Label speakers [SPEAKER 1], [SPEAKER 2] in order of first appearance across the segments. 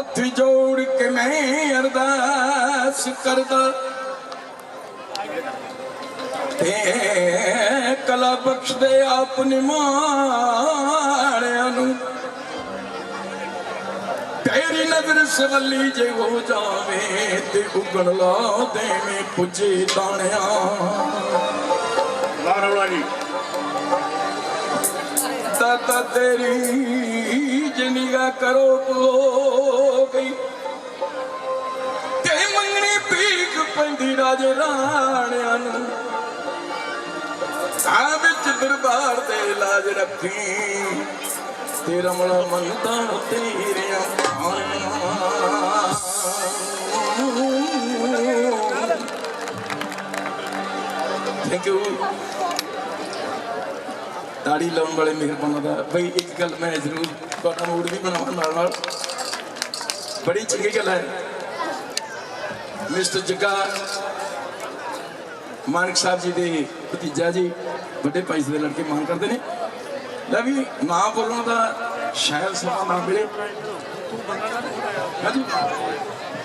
[SPEAKER 1] ਹੱਥ ਜੋੜ ਕੇ ਮੈਂ ਅਰਦਾਸ ਕਰਦਾ। ਤੇ ਕਲਾ ਬਖਸ਼ ਦੇ ਆਪਣੇ ਮਾਣਿਆਂ ਨੂੰ। ਤੇਰੀ ਨਜ਼ਰ ਸਵੱਲੀ ਜੇ ਹੋ ਜਾਵੇ ਤੇ ਉਗਣ ਲਾ ਦੇਵੇਂ ਪੁੱਜੇ ਦਾਣਿਆਂ।
[SPEAKER 2] ਲਾਰਵਲਾ ਜੀ।
[SPEAKER 1] ਤਾ ਤੇਰੀ ਜਿੰਨੀਗਾ ਕਰੋ ਹੋ ਪੈਂਦੀ ਰਾਜੇ ਰਾਣਿਆਂ ਨੂੰ। ਆ ਵਿੱਚ ਦਰਬਾਰ ਦੇ ਲਾਜ ਰੱਖੀ। ਤੇ ਰਮਣਾ ਮੰਨਦਾ ਤੇਰਿਆਂ ਥੈਂਕ ਯੂ ਦਾੜੀ ਲਾਉਣ ਵਾਲੇ ਮਿਹਰਬਾਨਾਂ ਦਾ। ਬਈ ਇੱਕ ਗੱਲ ਮੈਂ ਜ਼ਰੂਰ ਤੁਹਾਡਾ ਮੂਡ ਵੀ ਬਣਾਵਾਂ ਨਾਲ ਨਾਲ ਬੜੀ ਚੰਗੀ ਗੱਲ ਹੈ। ਮਿਸਟਰ ਜੱਗਾ ਮਾਨਕ ਸਾਹਿਬ ਜੀ ਦੇ ਭਤੀਜਾ ਜੀ, ਵੱਡੇ ਭਾਈ ਦੇ ਲੜਕੇ ਮੰਗ ਕਰਦੇ ਨੇ। ਲੈ ਵੀ ਨਾ ਬੋਲਣ ਦਾ ਸ਼ਾਇਦ ਸਮਾਂ ਨਾ ਮਿਲੇ। ਹਾਂਜੀ।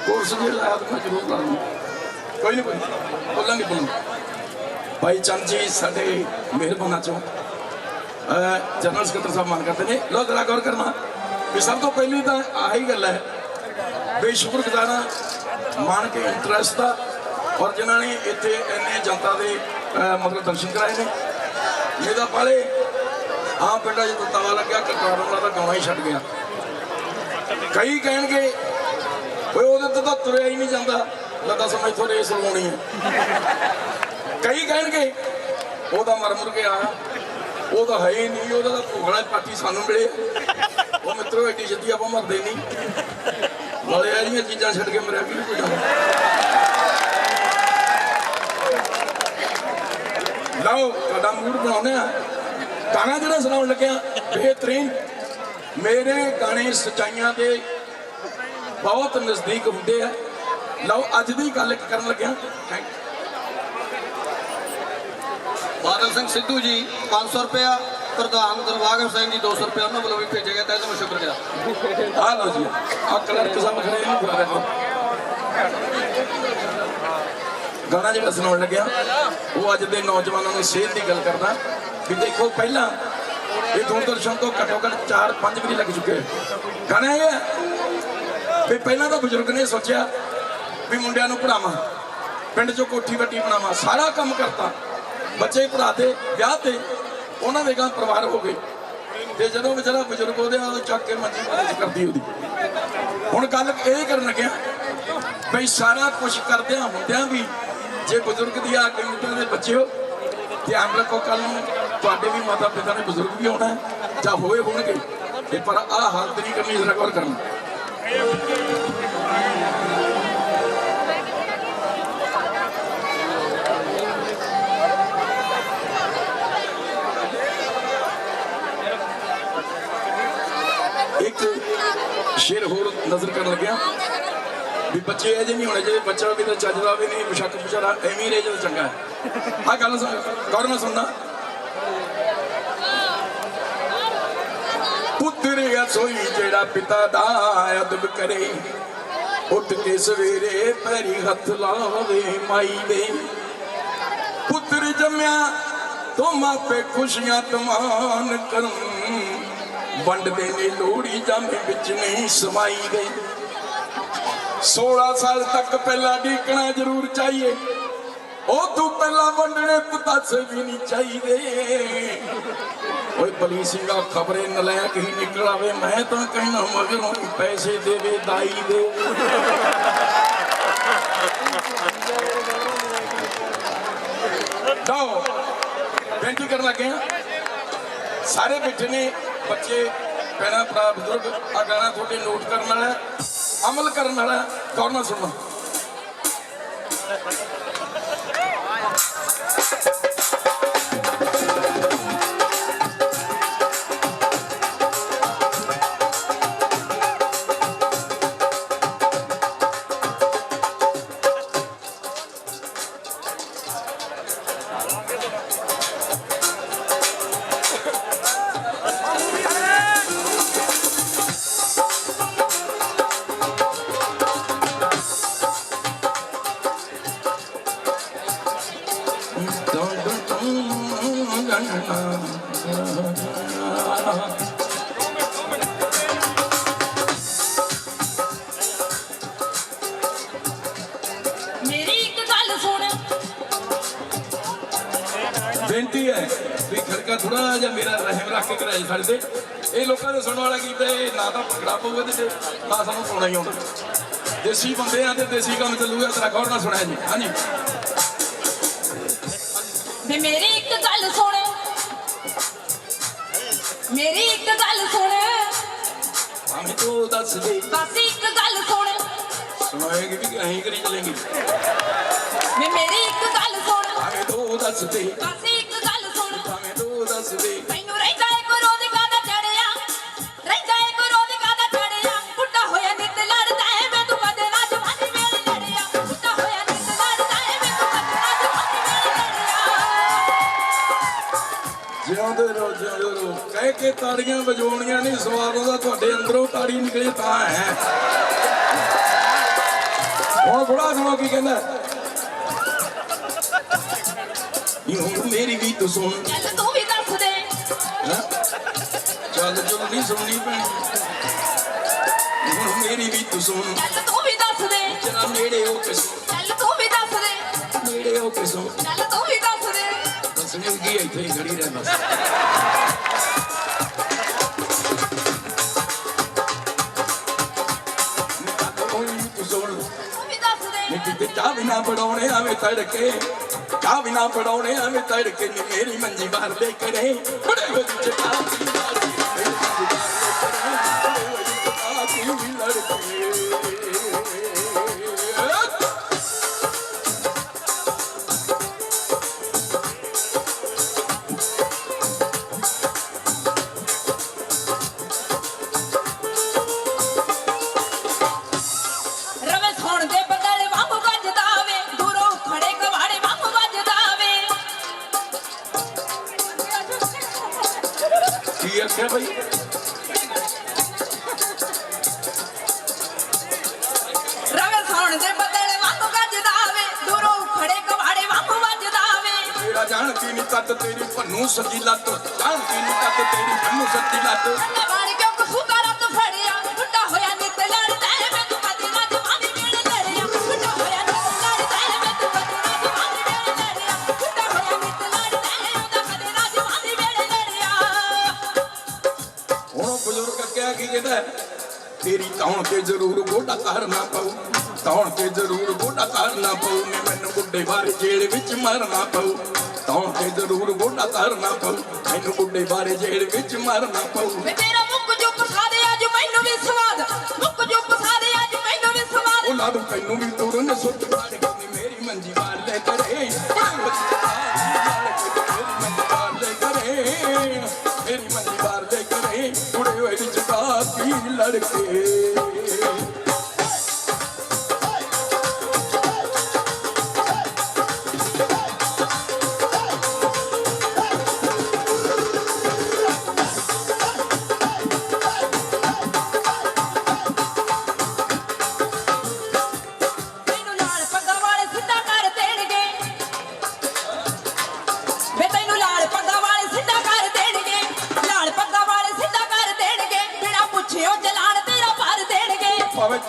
[SPEAKER 1] ਕੋਰਸ ਜੇ ਲਾਇਆ ਮੈਂ ਜ਼ਰੂਰ ਲਾ ਲੂੰ ਕੋਈ ਨਹੀਂ ਕੋਈ ਬੋਲਾਂਗੇ ਬੋਲਾਂਗੇ। ਭਾਈ ਚੰਦ ਜੀ ਸਾਡੇ ਮਿਹਰਬਾਨਾਂ ਚੋਂ ਜਨਰਲ ਸਕੱਤਰ ਸਾਹਿਬ ਮੰਨ ਕਰਦੇ ਨੇ। ਲੋ ਜਰਾ ਗੌਰ ਕਰਨਾ ਵੀ ਸਭ ਤੋਂ ਪਹਿਲੀ ਤਾਂ ਆਹੀ ਗੱਲ ਹੈ। ਬੇਸ਼ੁਕਰਗੁਜ਼ਾਰ ਹਾਂ ਮਾਣ ਕੇ ਇੰਟਰਸਟ ਆ। ਔਰ ਜਿਨ੍ਹਾਂ ਨੇ ਇੱਥੇ ਇੰਨੇ ਜਨਤਾ ਦੇ, ਅਹ, ਮਤਲਬ ਦਰਸ਼ਨ ਕਰਾਏ ਨੇ। ਜਿਹਦਾ ਪਾਲੇ ਆਹ ਪਿੰਡਾਂ 'ਚ ਤਵਾ ਲੱਗਿਆ, ਕਰਤਾਰ ਵਾਲਾ ਗਾਉਣਾ ਹੀ ਛੱਡ ਗਿਆ। ਕਈ ਕਹਿਣਗੇ, ਓਏ, ਉਹਦੇ ਤੇ ਤਾਂ ਤੁਰਿਆ ਹੀ ਨਹੀਂ ਜਾਂਦਾ। ਲੱਗਾ ਸਮਾਂ ਇੱਥੋਂ ਰੇਸ ਲਵਾਉਣੀ ਹੈ ਕਈ ਕਹਿਣਗੇ, ਉਹਦਾ ਮਰ ਮੁਰ ਗਿਆ ਉਹ ਤਾਂ ਹੈ ਹੀ ਨਹੀਂ, ਉਹਦਾ ਤਾਂ ਭੋਗਲਾ ਪਾਟੀ ਸਾਨੂੰ ਮਿਲੇ ਉਹ ਮਿੱਤਰੋ, ਐਡੀ ਛੇਤੀ ਆਪਾਂ ਮਰਦੇ ਨਹੀਂ। ਨਾਲੇ ਇਹ ਜਿਹੀਆਂ ਚੀਜ਼ਾਂ ਛੱਡ ਕੇ ਮੇਰਾ ਵੀ ਕੋਈ ਜਾਂਦਾ ਲਓ, ਤੁਹਾਡਾ ਮੂਡ ਬਣਾਉਂਦੇ ਆ ਗਾਣਾ ਜਿਹੜਾ ਸੁਣਾਉਣ ਲੱਗਿਆ, ਬਿਹਤਰੀਨ। ਮੇਰੇ ਗਾਣੇ ਸਚਾਈਆਂ ਦੇ ਬਹੁਤ ਨਜ਼ਦੀਕ ਹੁੰਦੇ ਆ। ਲਓ, ਅੱਜ ਦੀ ਗੱਲ ਕਰਨ ਲੱਗਿਆ। ਥੈਂਕ
[SPEAKER 3] ਬਾਦਲ ਸਿੰਘ ਸਿੱਧੂ ਜੀ 500 ਰੁਪਇਆ। ਪ੍ਰਧਾਨ ਦਰਵਾਗਰ ਸਿੰਘ ਜੀ 200 ਰੁਪਇਆ ਉਹਨਾਂ ਵੱਲੋਂ ਵੀ ਭੇਜਿਆ ਗਿਆ ਤਾਂ ਇਹਦਾ ਮੈਂ ਸ਼ੁਕਰੀਆ
[SPEAKER 1] ਆ ਲਓ ਜੀ ਆ ਕਲਰਕ ਸਾਹਿਬ ਖੜੇ ਇਹਨੂੰ ਬੁਲਾ ਦੇਖੋ। ਗਾਣਾ ਜਿਹੜਾ ਸੁਣਾਉਣ ਲੱਗਿਆ, ਉਹ ਅੱਜ ਦੇ ਨੌਜਵਾਨਾਂ ਨੂੰ ਸੇਧ ਦੀ ਗੱਲ ਕਰਦਾ। ਵੀ ਦੇਖੋ, ਪਹਿਲਾਂ ਇਹ ਦੂਰਦਰਸ਼ਨ ਤੋਂ ਘੱਟੋ ਘੱਟ 4-5 ਵਾਰੀ ਲੱਗ ਚੁੱਕੇ। ਗਾਣਾ ਇਹ ਹੈ ਵੀ ਪਹਿਲਾਂ ਤਾਂ ਬਜ਼ੁਰਗ ਨੇ ਸੋਚਿਆ ਵੀ ਮੁੰਡਿਆਂ ਨੂੰ ਪੜਾਵਾਂ ਪਿੰਡ 'ਚੋਂ ਕੋਠੀ ਵੱਟੀ ਬਣਾਵਾਂ, ਸਾਰਾ ਕੰਮ ਕਰਤਾ। ਬੱਚੇ ਪੜਾਤੇ ਵਿਆਹ ਤੇ ਉਹਨਾਂ ਦੇ ਗਾਂ ਪਰਿਵਾਰ ਹੋ ਗਏ। ਤੇ ਜਦੋਂ ਵਿਚਾਰਾ ਬਜ਼ੁਰਗ ਉਹਦੇ ਨਾਲ ਚੱਕ ਕੇ ਮੰਜੀ ਮਾਰੇ ਕਰਦੀ ਉਹਦੀ। ਹੁਣ ਗੱਲ ਇਹ ਕਰਨ ਲੱਗਿਆ ਬਈ ਸਾਰਾ ਕੁਝ ਕਰਦਿਆਂ ਹੁੰਦਿਆਂ ਵੀ ਜੇ ਬਜ਼ੁਰਗ ਦੀ ਆ ਕਮਿਊਨਿਟੀ ਦੇ ਬੱਚੇ ਹੋ ਧਿਆਨ ਰੱਖੋ ਕੱਲ ਨੂੰ ਤੁਹਾਡੇ ਵੀ ਮਾਤਾ ਪਿਤਾ ਨੇ ਬਜ਼ੁਰਗ ਵੀ ਹੋਣਾ ਹੈ, ਜਾਂ ਹੋਏ ਹੋਣਗੇ ਤੇ ਪਰ ਆਹ ਹਾਲਤ ਨਹੀਂ ਕਰਨੀ ਰਿਕਵਰ ਗੌਰ ਹੋਰ ਕਰਨ ਲੱਗਿਆ। ਵੀ ਬੱਚੇ ਇਹ ਜਿਹੇ ਨਹੀਂ ਹੋਣੇ ਚਾਹੀਦੇ, ਬੱਚਾ ਵੀ ਤਾਂ ਚੱਜਦਾ ਵੀ ਨਹੀਂ, ਬਸ਼ੱਕ ਵਿਚਾਰਾ ਐਵੇਂ ਰਹੇ ਜਦੋਂ ਚੰਗਾ। ਹੈ ਗੱਲ ਗੌਰ ਨਾਲ ਸੁਣਨਾ। ਪੁੱਤਰ ਸੋਈ ਜਿਹੜਾ ਪਿਤਾ ਦਾ ਅਦਬ ਕਰੇ, ਉੱਠ ਕੇ ਸਵੇਰੇ ਪੈਰੀ ਹੱਥ ਲਾਵੇ, ਮਾਈ ਦੇ। ਪੁੱਤਰ ਜੰਮਿਆ ਤੋ ਮਾਪੇ ਖੁਸ਼ੀਆਂ ਤਮਾਨ ਕਰਨ ਵੰਡਦੇ ਨੇ ਲੋੜੀ ਜਾਂਦੀ ਵਿੱਚ ਨਹੀਂ ਸਮਾਈ ਗਈ। 16 ਸਾਲ ਤੱਕ ਪਹਿਲਾਂ ਢੀਕਣਾ ਜ਼ਰੂਰ ਚਾਹੀਏ। ਉਹ ਤੋਂ ਪਹਿਲਾਂ ਵੰਡਣੇ ਪਤਾਸੇ ਵੀ ਨਹੀਂ ਚਾਹੀਦੇ। ਓਏ ਬਲੀ ਸਿੰਘਾ ਖਬਰੇ ਨਲਾਇਕ ਹੀ ਨਿਕਲ ਆਵੇ ਮੈਂ ਤਾਂ ਕਹਿਣਾ ਮਗਰੋਂ ਪੈਸੇ ਦੇਵੇ, ਦਾਈ ਦੇ। ਲਓ ਬੇਨਤੀ ਕਰਨ ਲੱਗੇ ਹਾਂ। ਸਾਰੇ ਬੈਠੇ ਨੇ, ਬੱਚੇ ਭੈਣਾਂ ਭਰਾ ਬਜ਼ੁਰਗ ਆ ਗਾਣਾ ਤੁਹਾਡੇ ਨੋਟ ਕਰਨ ਵਾਲਾ ਅਮਲ ਕਰਨ ਵਾਲਾ ਹੈ, ਗੌਰ ਨਾਲ ਸੁਣੋ। ਬੇਨਤੀ ਹੈ ਵੀ ਖਰਕਾ ਥੋੜਾ ਜਿਹਾ ਮੇਰਾ ਰਹਿਮ ਰੱਖ ਕੇ ਤੇ। ਇਹ ਲੋਕਾਂ ਦੇ ਸੁਣਨ ਵਾਲਾ ਹੈ ਨਾ ਤਾਂ ਭੰਗੜਾ ਪਊਗਾ ਤੇ ਨਾ ਸਾਨੂੰ ਪਾਉਣਾ ਹੀ ਆਉਂਦਾ। ਦੇਸੀ ਬੰਦੇ ਆ ਤੇ ਦੇਸੀ ਕੰਮ ਚੱਲੂਗਾ ਤੇਰਾ ਸੁਣਿਆ ਜੀ? ਹਾਂਜੀ।
[SPEAKER 2] ਮੇਰੀ
[SPEAKER 1] ਦੱਸ। ਦੇ
[SPEAKER 2] ਬਸ ਇੱਕ ਗੱਲ ਸੁਣ।
[SPEAKER 1] ਸੁਣਾਏਗੀ ਵੀ ਅਸੀਂ ਕਰੀ ਚੱਲੇਂਗੇ।
[SPEAKER 2] ਵੇ ਮੇਰੀ ਇੱਕ ਗੱਲ ਸੁਣ।
[SPEAKER 1] ਭਾਵੇਂ ਤੂੰ ਦੱਸ ਦੇ।
[SPEAKER 2] ਬਸ ਇੱਕ ਗੱਲ ਸੁਣ।
[SPEAKER 1] ਭਾਵੇਂ ਤੂੰ ਦੱਸ ਦੇ।
[SPEAKER 2] ਤੈਨੂੰ ਰਹਿੰਦਾ ਏ ਕੋ ਰੋਜ਼ ਕਾਦਾ ਚੜਿਆ। ਰਹਿੰਦਾ ਏ ਕੋ ਰੋਜ਼ ਕਾਦਾ ਚੜਿਆ। ਬੁੱਢਾ ਹੋਇਆ ਨਿਤ ਲੜਦਾ ਏ ਮੈਂ ਤੂੰ ਕਦੇ ਨਾ ਜਵਾਨੀ ਵੇਲੇ ਲੜਿਆ। ਬੁੱਢਾ ਹੋਇਆ ਨਿਤ ਲੜਦਾ ਏ ਮੈਂ ਤੂੰ ਕਦੇ ਨਾ ਜਵਾਨੀ ਵੇਲੇ ਲੜਿਆ।
[SPEAKER 1] ਜਿਉਂਦੇ ਰਹੋ ਜਿਉਂਦੇ ਰਹੋ। ਕਹਿ ਕੇ ਤਾੜੀਆਂ ਵਜਾਉਣੀਆਂ ਨਹੀਂ ਸਵਾਦ ਉਹਦਾ ਤੁਹਾਡੇ ਅੰਦਰੋਂ ਤਾੜੀ ਨਿਕਲੇ ਤਾਂ ਹੈ। ਹੁਣ ਬੁੜਾ ਸੁਣੋ ਕੀ ਕਹਿੰਦਾ? ਹੁਣ ਮੇਰੀ ਵੀ ਤੂੰ ਸੁਣ।
[SPEAKER 2] ਚੱਲ ਤੂੰ ਵੀ ਦੱਸ ਦੇ?
[SPEAKER 1] ਚੱਲ ਜਲਦੀ ਸੁਣਨੀ ਪੈਣੀ। ਮੇਰੀ ਵੀ ਤੂੰ ਸੁਣ।
[SPEAKER 2] ਚੱਲ ਤੂੰ ਵੀ ਦੱਸ ਦੇ।
[SPEAKER 1] ਜਰਾ ਨੇੜੇ ਹੋ ਕੇ
[SPEAKER 2] ਚੱਲ ਤੂੰ ਵੀ ਦੱਸ ਦੇ।
[SPEAKER 1] ਨੇੜੇ ਹੋ ਕੇ ਸੁਣ।
[SPEAKER 2] ਚੱਲ ਤੂੰ ਵੀ ਦੱਸ ਦੇ।
[SPEAKER 1] ਦੱਸਣੀ ਕੀ ਇੱਥੇ ਹੀ ਖੜੀ ਰਹਿ ਬਸ।
[SPEAKER 2] ਦੱਸ
[SPEAKER 1] ਚਾਹ ਵੀ ਪੜਾਉਣੇ ਆਵੇਂ ਤੜਕੇ ਚਾਹ ਵੀ ਨਾ ਪੜਾਉਣੇ ਆਵੇਂ ਤੜਕੇ ਨੀ ਮੇਰੀ ਮੰਜੀ ਬਾਹਰ ਦੇ ਕਰੇ ਬੜੇ ਹੋ ਜੀ ਚਟਾ ਮੇਰੀ ਮੰਜੀ ਬਾਹਰ ਲੈ ਕਰੇ ਬੜੇ ਹੋ ਜੀ ਚਟਾ ਲੜਕੇ ਕੀ ਆਖਿਆ ਬਈ
[SPEAKER 2] ਰਵੇ ਸੁਣ ਦੇ ਬਦਲ ਵਾਂਗ ਵੱਜਦਾ ਵੇ ਦੂਰੋਂ ਖੜੇ ਕਵਾੜੇ ਵਾਂਗ ਵੱਜਦਾ ਵੇ।
[SPEAKER 1] ਤੇਰਾ ਜਾਣਦੀ ਨੀ ਤੱਤ ਤੇਰੀ ਭੰਨੂ ਸੱਜੀ ਲੱਤ ਜਾਣਦੀ ਨੀ ਤੱਤ ਤੇਰੀ ਭੰਨੂ ਸੱਜੀ ਲੱਤ। ਤੇਰੀ ਤੌਣ ਤੇ ਜ਼ਰੂਰ ਗੋਡਾ ਕਰਨਾ ਪਊ। ਤੌਣ ਤੇ ਜ਼ਰੂਰ ਗੋਡਾ ਕਰਨਾ ਪਊ। ਮੈਨੂੰ ਬੁੱਢੇ ਬਾਰੇ ਜੇਲ੍ਹ ਵਿੱਚ ਮਰਨਾ ਪਊ। ਤੌਣ ਤੇ ਜ਼ਰੂਰ ਗੋਡਾ ਕਰਨਾ ਪਊ। ਮੈਨੂੰ ਬੁੱਢੇ ਬਾਰੇ ਜੇਲ੍ਹ ਵਿੱਚ ਮਰਨਾ ਪਊ।
[SPEAKER 2] ਵੇ ਤੇਰਾ ਮੁੱਕ ਜੋ ਪਸਾ ਦੇ ਅੱਜ ਮੈਨੂੰ ਵੀ ਸਵਾਦ। ਮੁੱਕ ਜੋ ਪਸਾ ਦੇ ਅੱਜ ਮੈਨੂੰ ਵੀ ਸਵਾਦ।
[SPEAKER 1] ਉਹ ਲਾਡੂ ਤੈਨੂੰ ਵੀ ਤੁਰਨ ਸੁੱਟ ਮਾਰ ਮੰਜੀ ਵਾਰ ਲੈ ਕਰੇ। ਮੇਰੀ ਮੰਜੀ ਵਾਰ ਲੈ ਕਰੇ। ਮੇਰੀ ਮੰਜੀ ਵਾਰ ਲੈ ਕਰੇ। ਕੁੜੇ ਹੋਏ ਵਿੱਚ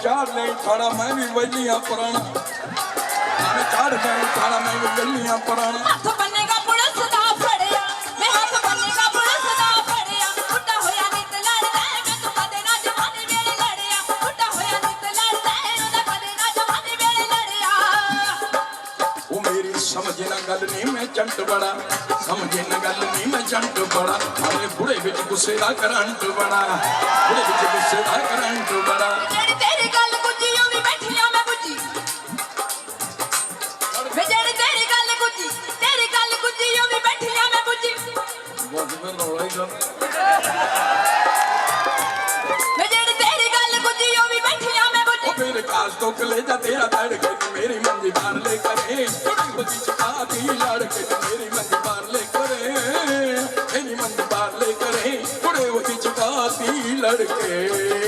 [SPEAKER 1] ਚਾੜ ਨਹੀਂ ਖਾਣਾ ਮੈਂ ਵੀ ਵੈਲੀਆਂ ਪੁਰਾਣਾ। ਭਾਵੇਂ ਚਾੜ ਨਹੀਂ ਖਾਣਾ ਮੈਂ ਵੀ ਵੈਲੀਆਂ ਪੁਰਾਣਾ।
[SPEAKER 2] ਹੱਥ ਬੰਨੇਗਾ ਪੁਲਿਸ ਦਾ ਫੜਿਆ ਮੈਂ ਹੱਥ ਬੰਨੇਗਾ ਪੁਲਿਸ ਦਾ ਫੜਿਆ। ਉੱਡਾ ਹੋਇਆ ਨਿਤ ਲੜਦਾ ਏ ਮੈਂ ਤੂੰ ਕਦੇ ਨਾ ਜਵਾਨੀ ਵੇਲੇ ਲੜਿਆ। ਉੱਡਾ ਹੋਇਆ ਨਿਤ ਲੜਦਾ ਏ ਉਹਦਾ ਕਦੇ ਨਾ ਜਵਾਨੀ ਵੇਲੇ ਲੜਿਆ।
[SPEAKER 1] ਉਹ ਮੇਰੀ ਸਮਝੇ ਨਾ ਗੱਲ ਨਹੀਂ ਮੈਂ ਜੰਟ ਬੜਾ। ਸਮਝੇ ਨਾ ਗੱਲ ਨਹੀਂ ਮੈਂ ਜੰਟ ਬੜਾ। ਹਾਲੇ ਬੁੜੇ ਵਿੱਚ ਗੁੱਸੇ ਦਾ ਕਰੰਟ ਬੜਾ। ਬੁੜੇ ਵਿੱਚ ਗੁੱਸੇ ਦਾ ਕਰੰਟ ਬੜਾ। ਤੋਂ ਕਲੇਜਾ ਤੇਰਾ ਧੜ ਕੇ ਨੀ ਮੇਰੀ ਮੰਜੀ ਬਾਹਰ ਲੈ ਕਰੇ। ਬੁੱਧੀ ਚਕਾ ਦੀ ਲੜ ਕੇ ਨੀ ਮੇਰੀ ਮੰਜੀ ਬਾਹਰ ਲੈ ਕਰੇ। ਮੇਰੀ ਮੰਜੀ ਬਾਹਰ ਲੈ ਕਰੇ। ਕੁੜੇ ਉਹ ਚਕਾ ਦੀ ਲੜ ਕੇ।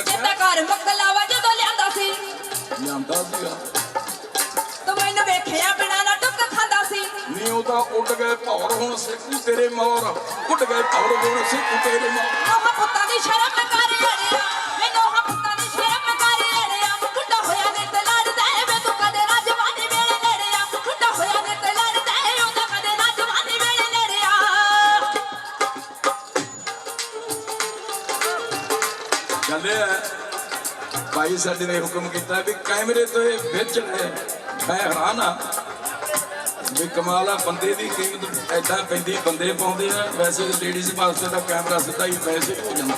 [SPEAKER 2] ਘਰ। ਮਕਲਾਵਾ ਜਦੋਂ ਲਿਆਂਦਾ ਸੀ।
[SPEAKER 1] ਲਿਆਂਦਾ ਸੀਗਾ
[SPEAKER 2] ਤੂੰ ਮੈਨੂੰ ਵੇਖਿਆ ਬਿਨਾਂ ਨਾ ਟੁੱਕ ਖਾਂਦਾ ਸੀ।
[SPEAKER 1] ਨੀ ਉਹ ਤਾਂ ਉੱਡ ਗਏ ਭੌਰ ਹੁਣ ਸਿੱਕੂ ਤੇਰੇ ਮੌਰ। ਉੱਡ ਗਏ ਭੌਰ ਹੁਣ ਸਿੱਕੂ ਤੇਰੇ ਮੌਰ।
[SPEAKER 2] ਨੋਹਾਂ ਪੁੱਤਾਂ ਦੀ ਸ਼ਰਮ ਕਰ।
[SPEAKER 1] ਕਹਿੰਦੇ ਭਾਈ ਸਾਡੇ ਨੇ ਹੁਕਮ ਕੀਤਾ ਵੀ ਕੈਮਰੇ ਤੋਂ ਇਹ ਵਿੱਚ ਹੈ ਮੈਂ ਹੈਰਾਨ ਆ ਵੀ ਕਮਾਲ ਆ, ਬੰਦੇ ਦੀ ਕੀਮਤ ਐਦਾਂ ਪੈਂਦੀ, ਬੰਦੇ ਪਾਉਂਦੇ ਆ। ਵੈਸੇ ਲੇਡੀਜ਼ ਵਾਸਤੇ ਤਾਂ ਕੈਮਰਾ ਸਿੱਧਾ ਹੀ ਪੈਸੇ ਹੋ ਜਾਂਦਾ।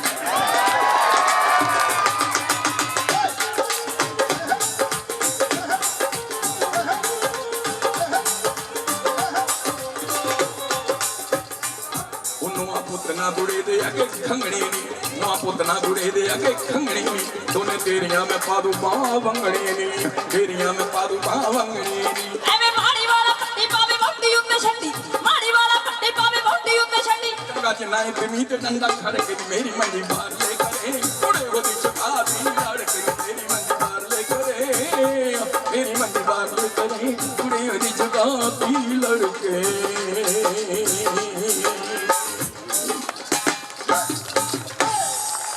[SPEAKER 1] ਉਹਨੂੰ ਆ ਪੁੱਤ ਨਾ ਦੁੜੇ ਦੇ ਅੱਗੇ ਖੰਗਣੀ ਨੀ ਮਾਂ ਪੁੱਤ ਨਾ ਜੁੜੇ ਦੇ ਅਗੇ ਖੰਗਣੀ। ਨੀ ਦੋਨੇ ਤੇਰੀਆਂ ਮੈਂ ਪਾ ਦੂ ਬਾਹਾਂ ਵੰਗਣੀ ਨੀ। ਤੇਰੀਆਂ ਮੈਂ ਪਾ ਦੂ ਬਾਹਾਂ ਵੰਗਣੀ ਨੀ।
[SPEAKER 2] ਐਵੇਂ ਮਾੜੀ ਵਾਲਾ ਪੱਟੀ ਪਾਵੇ ਵੋਟੀ ਉੱਤੇ ਛੱਡੀ। ਮਾੜੀ ਵਾਲਾ ਪੱਟੀ ਪਾਵੇ ਵੋਟੀ ਉੱਤੇ ਛੱਡੀ।
[SPEAKER 1] ਚੰਗਾ ਨਾ ਤੇ ਮੀਂਹ ਤੇ ਖੜ ਕੇ ਮੇਰੀ ਮੰਡੀ ਬਾਹਰ ਲੈ ਕਰੇ। ਕੁੜੇ ਉਹਦੀ ਚਕਾ ਦੀ ਲੜ ਕੇ ਤੇਰੀ ਮੰਡੀ ਬਾਹਰ ਲੈ ਕਰੇ। ਮੇਰੀ ਮੰਡੀ ਬਾਹਰ ਲੈ ਕਰੇ। ਕੁੜੇ ਉਹਦੀ ਚਕਾ ਦੀ ਲੜ ਕੇ।